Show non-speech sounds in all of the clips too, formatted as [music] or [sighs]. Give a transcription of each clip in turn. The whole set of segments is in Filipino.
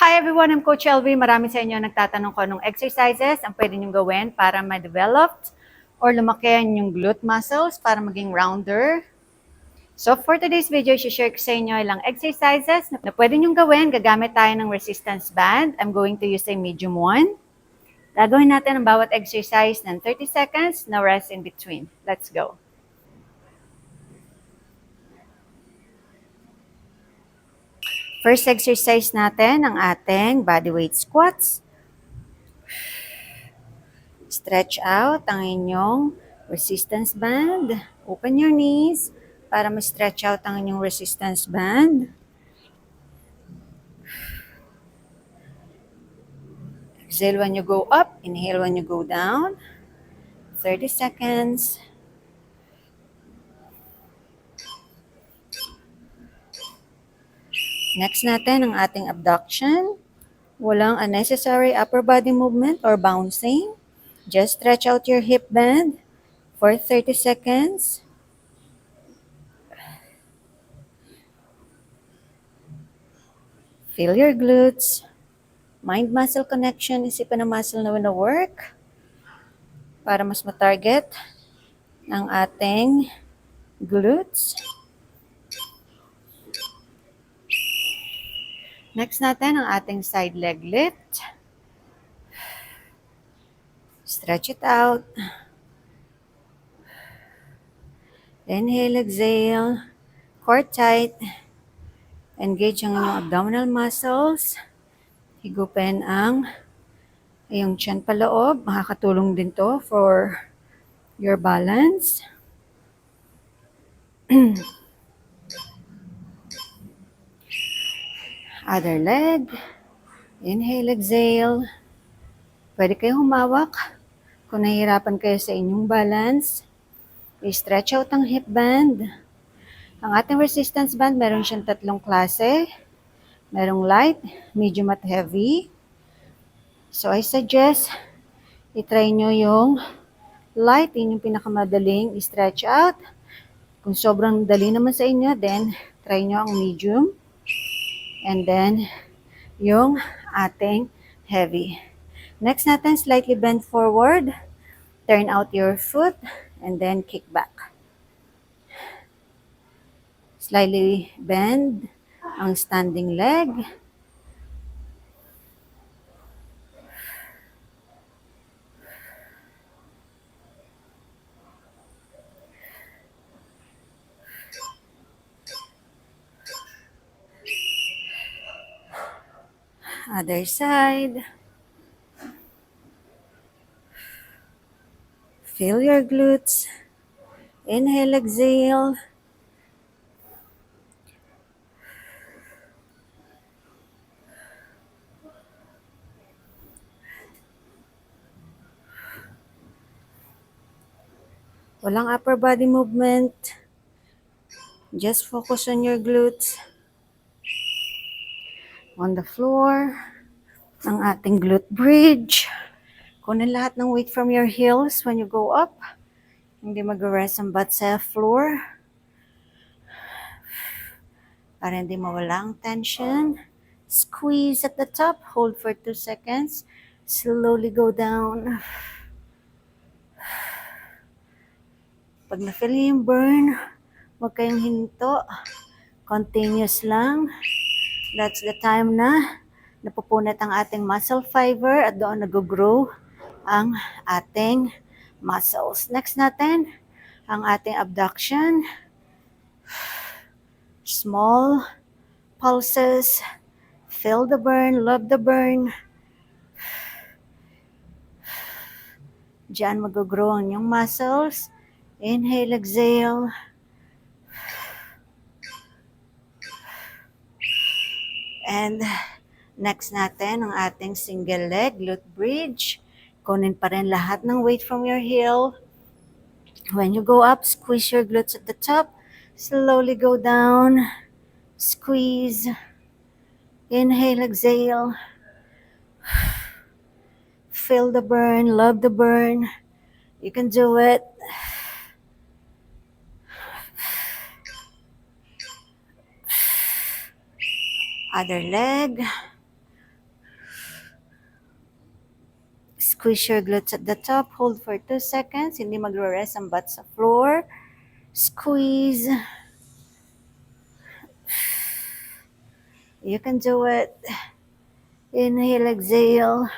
Hi everyone, I'm Coach LV. Marami sa inyo nagtatanong ko anong exercises ang pwede niyong gawin para ma-develop or lumaki ang yung glute muscles para maging rounder. So for today's video, share ko sa inyo ilang exercises na pwede niyong gawin. Gagamit tayo ng resistance band. I'm going to use a medium one. Gagawin natin ang bawat exercise ng 30 seconds, no rest in between. Let's go. First exercise natin ang ating bodyweight squats. Stretch out ang inyong resistance band. Open your knees para ma-stretch out ang inyong resistance band. Exhale when you go up. Inhale when you go down. 30 seconds. Next natin ang ating abduction. Walang unnecessary upper body movement or bouncing. Just stretch out your hip band for 30 seconds. Feel your glutes. Mind-muscle connection, isipan ng muscle na wina-work para mas matarget ang ating glutes. Next natin ang ating side leg lift. Stretch it out. Inhale, exhale. Core tight. Engage ang inyong abdominal muscles. Higupin ang iyong chin paloob. Makakatulong din to for your balance. [clears throat] Other leg. Inhale, exhale. Pwede kayong humawak kung nahihirapan kayo sa inyong balance. I-stretch out ang hip band. Ang ating resistance band, meron siyang tatlong klase. Merong light, medium at heavy. So I suggest, itry nyo yung light, yun yung pinakamadaling i-stretch out. Kung sobrang dali naman sa inyo, then try nyo ang medium. And then, yung ating heavy. Next natin, slightly bend forward. Turn out your foot. And then, kick back. Slightly bend ang standing leg. Other side. Feel your glutes. Inhale, exhale. Walang upper body movement. Just focus on your glutes. On the floor. Ang ating glute bridge. Kunin lahat ng weight from your heels when you go up. Hindi mag-rest ang butt sa floor. Para hindi mawala ang tension. Squeeze at the top. Hold for 2 seconds. Slowly go down. Pag na-feel yung burn, huwag kayong hinto. Continuous lang. That's the time na napupunat ang ating muscle fiber at doon nag-grow ang ating muscles. Next natin, ang ating abduction. Small pulses. Feel the burn, love the burn. Diyan mag-grow ang inyong muscles. Inhale, exhale. And next natin ang ating single leg glute bridge. Kunin pa rin lahat ng weight from your heel. When you go up, squeeze your glutes at the top. Slowly go down. Squeeze. Inhale, exhale. Feel the burn, love the burn. You can do it. Other leg. Squeeze your glutes at the top. Hold for 2 seconds. Hindi magre-rest ang butt sa floor. Squeeze. You can do it. Inhale, exhale.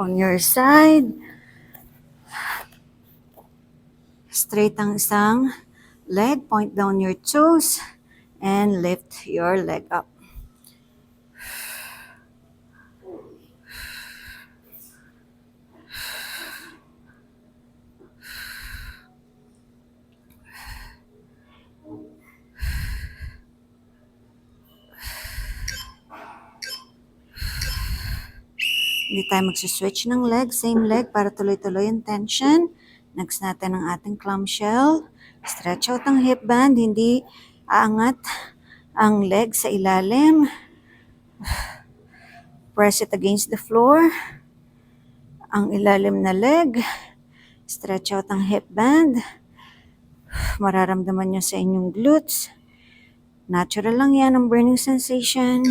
On your side. Straight ang isang leg. Point down your toes. And lift your leg up. Hindi tayo magsiswitch ng leg. Same leg para tuloy-tuloy yung tension. Next natin ang ating clamshell. Stretch out ang hip band. Hindi aangat ang leg sa ilalim. Press it against the floor. Ang ilalim na leg. Stretch out ang hip band. Mararamdaman nyo sa inyong glutes. Natural lang yan ang burning sensation.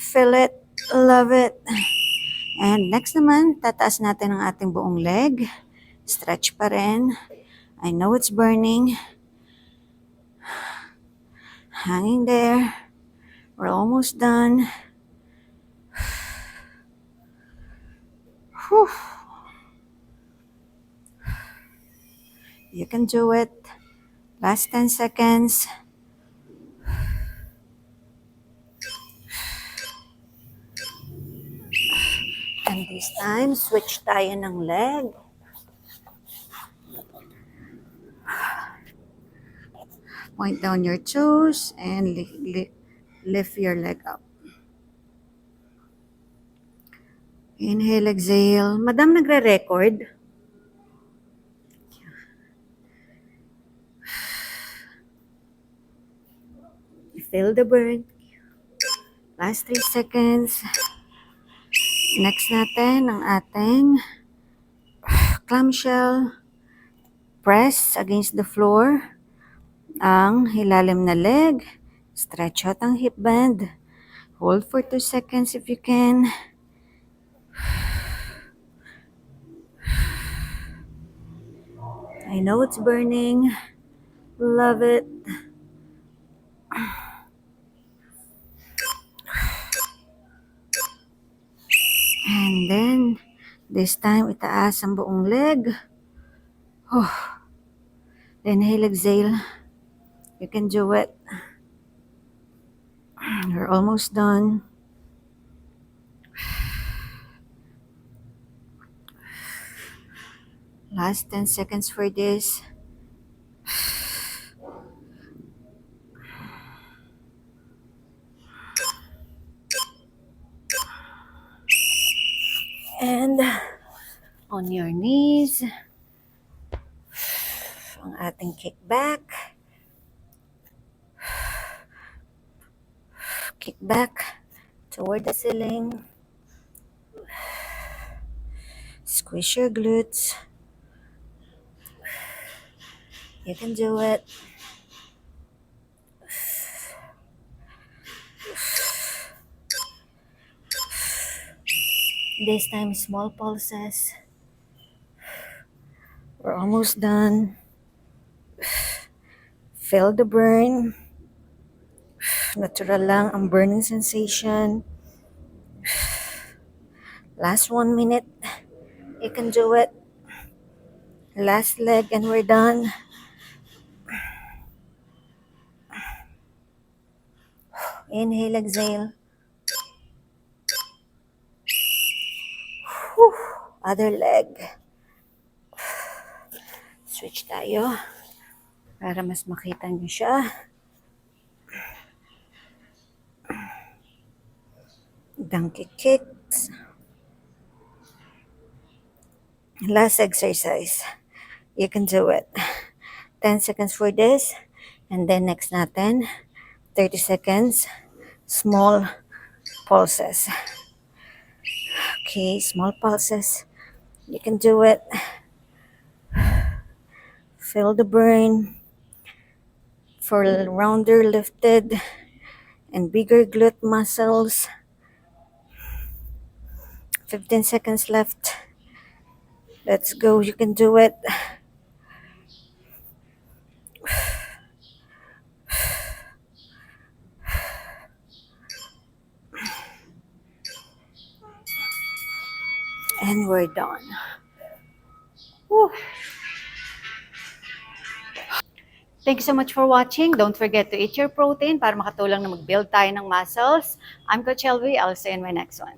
Feel it. Love it. And next naman, tataas natin ang ating buong leg. Stretch pa rin. I know it's burning. Hanging there. We're almost done. Whew. You can do it. Last 10 seconds. And this time, switch tayo ng leg. Point down your toes and li- li- lift your leg up. Inhale, exhale. Madam, nagre-record? [sighs] Feel the burn. Last 3 seconds. Next natin ang ating [sighs] clamshell. Press against the floor ang hilalim na leg. Stretch out ang hip band. Hold for 2 seconds if you can. I know it's burning. Love it. And then, this time, itaas ang buong leg. Oh. Inhale, exhale. You can do it. We're almost done. Last 10 seconds for this. And on your knees. Ang ating kick toward the ceiling. [sighs] Squish your glutes. You can do it. This time, small pulses. We're almost done. Feel the burn. Natural lang ang burning sensation. Last one minute. You can do it. Last leg and we're done. Inhale, exhale. Other leg. Switch tayo para mas makita niyo siya. Donkey kicks. Last exercise. You can do it. 10 seconds for this. And then next natin, 30 seconds. Small pulses. Okay, small pulses. You can do it. Feel the burn for rounder lifted and bigger glute muscles. 15 seconds left. Let's go. You can do it. And we're done. Whew. Thank you so much for watching. Don't forget to eat your protein para makatulong na mag-build tayo ng muscles. I'm Coach Elvie. I'll see you in my next one.